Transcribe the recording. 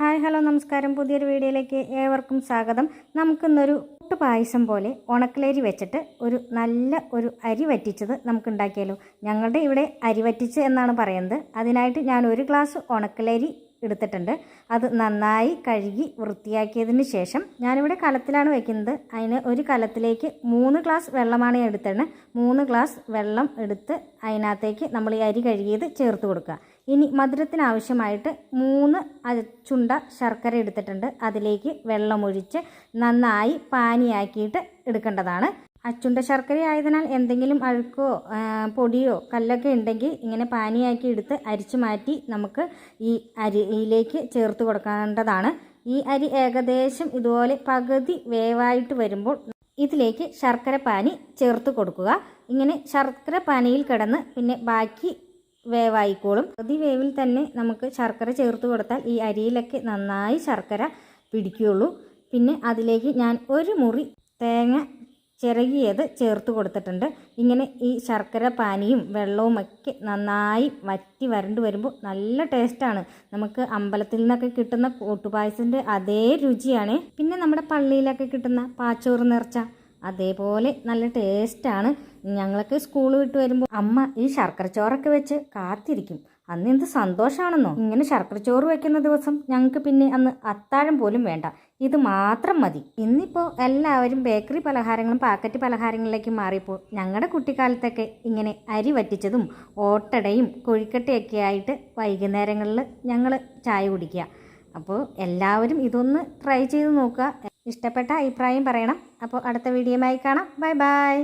Hi hello നമസ്കാരം. പുതിയൊരു വീഡിയോയിലേക്ക് ഏവർക്കും സ്വാഗതം. നമുക്കിന്നൊരു പായസം പോലെ ഉണക്കലരി വെച്ചിട്ട് ഒരു നല്ല ഒരു അരി വറ്റിച്ചത് നമുക്ക് ഉണ്ടാക്കിയാലോ ഞങ്ങളുടെ ഇവിടെ അരി വറ്റിച്ച് എന്നാണ് പറയുന്നത്. അതിനായിട്ട് ഞാൻ ഒരു ഗ്ലാസ് ഉണക്കലരി എടുത്തിട്ടുണ്ട്. അത് നന്നായി കഴുകി വൃത്തിയാക്കിയതിന് ശേഷം ഞാനിവിടെ കലത്തിലാണ് വെക്കുന്നത്. അതിന് ഒരു കലത്തിലേക്ക് മൂന്ന് ഗ്ലാസ് വെള്ളമാണ് എടുത്തത്. മൂന്ന് ഗ്ലാസ് വെള്ളം എടുത്ത് അതിനകത്തേക്ക് നമ്മൾ ഈ അരി കഴുകിയത് ചേർത്ത് കൊടുക്കുക. ഇനി മധുരത്തിന് ആവശ്യമായിട്ട് മൂന്ന് ചുണ്ട ശർക്കര എടുത്തിട്ടുണ്ട്. അതിലേക്ക് വെള്ളമൊഴിച്ച് നന്നായി പാനിയാക്കിയിട്ട് എടുക്കേണ്ടതാണ്. അച്ചുണ്ട ശർക്കര ആയതിനാൽ എന്തെങ്കിലും അഴുക്കോ പൊടിയോ കല്ലൊക്കെ ഉണ്ടെങ്കിൽ ഇങ്ങനെ പാനിയാക്കി എടുത്ത് അരിച്ചു മാറ്റി നമുക്ക് ഈ അരിയിലേക്ക് ചേർത്ത് കൊടുക്കേണ്ടതാണ്. ഈ അരി ഏകദേശം ഇതുപോലെ പകുതി വേവായിട്ട് വരുമ്പോൾ ഇതിലേക്ക് ശർക്കര പാനി ചേർത്ത് കൊടുക്കുക. ഇങ്ങനെ ശർക്കര പാനിയിൽ കിടന്ന് പിന്നെ ബാക്കി വേവായിക്കോളും. പകുതി വേവിൽ തന്നെ നമുക്ക് ശർക്കര ചേർത്ത് കൊടുത്താൽ ഈ അരിയിലൊക്കെ നന്നായി ശർക്കര പിടിക്കുകയുള്ളൂ. പിന്നെ അതിലേക്ക് ഞാൻ ഒരു മുറി തേങ്ങ ചിരകിയത് ചേർത്ത് കൊടുത്തിട്ടുണ്ട്. ഇങ്ങനെ ഈ ശർക്കര പാനിയും വെള്ളവും ഒക്കെ നന്നായി വറ്റി വരണ്ട് വരുമ്പോൾ നല്ല ടേസ്റ്റാണ് നമുക്ക് അമ്പലത്തിൽ നിന്നൊക്കെ കിട്ടുന്ന കൂട്ടുപായസിന്റെ അതേ രുചിയാണ്. പിന്നെ നമ്മുടെ പള്ളിയിലൊക്കെ കിട്ടുന്ന പാച്ചോറ് നിറച്ച അതേപോലെ നല്ല ടേസ്റ്റാണ് ഞങ്ങളൊക്കെ സ്കൂൾ വിട്ട് വരുമ്പോൾ അമ്മ ഈ ശർക്കര ചോറൊക്കെ വെച്ച് കാത്തിരിക്കും. അന്ന് എന്ത് സന്തോഷമാണെന്നോ ഇങ്ങനെ ശർക്കര ചോറ് വെക്കുന്ന ദിവസം ഞങ്ങൾക്ക് പിന്നെ അന്ന് അത്താഴം പോലും വേണ്ട. ഇത് മാത്രം മതി. ഇന്നിപ്പോൾ എല്ലാവരും ബേക്കറി പലഹാരങ്ങളും പാക്കറ്റ് പലഹാരങ്ങളിലേക്ക് മാറിയപ്പോൾ ഞങ്ങളുടെ കുട്ടിക്കാലത്തൊക്കെ ഇങ്ങനെ അരി വറ്റിച്ചതും ഓട്ടടയും കൊഴിക്കട്ടയൊക്കെ ആയിട്ട് വൈകുന്നേരങ്ങളിൽ ഞങ്ങൾ ചായ കുടിക്കുക. അപ്പോൾ എല്ലാവരും ഇതൊന്ന് ട്രൈ ചെയ്ത് നോക്കുക. ഇഷ്ടപ്പെട്ട അഭിപ്രായം പറയണം. അപ്പോൾ അടുത്ത വീഡിയോയുമായി കാണാം. Bye bye.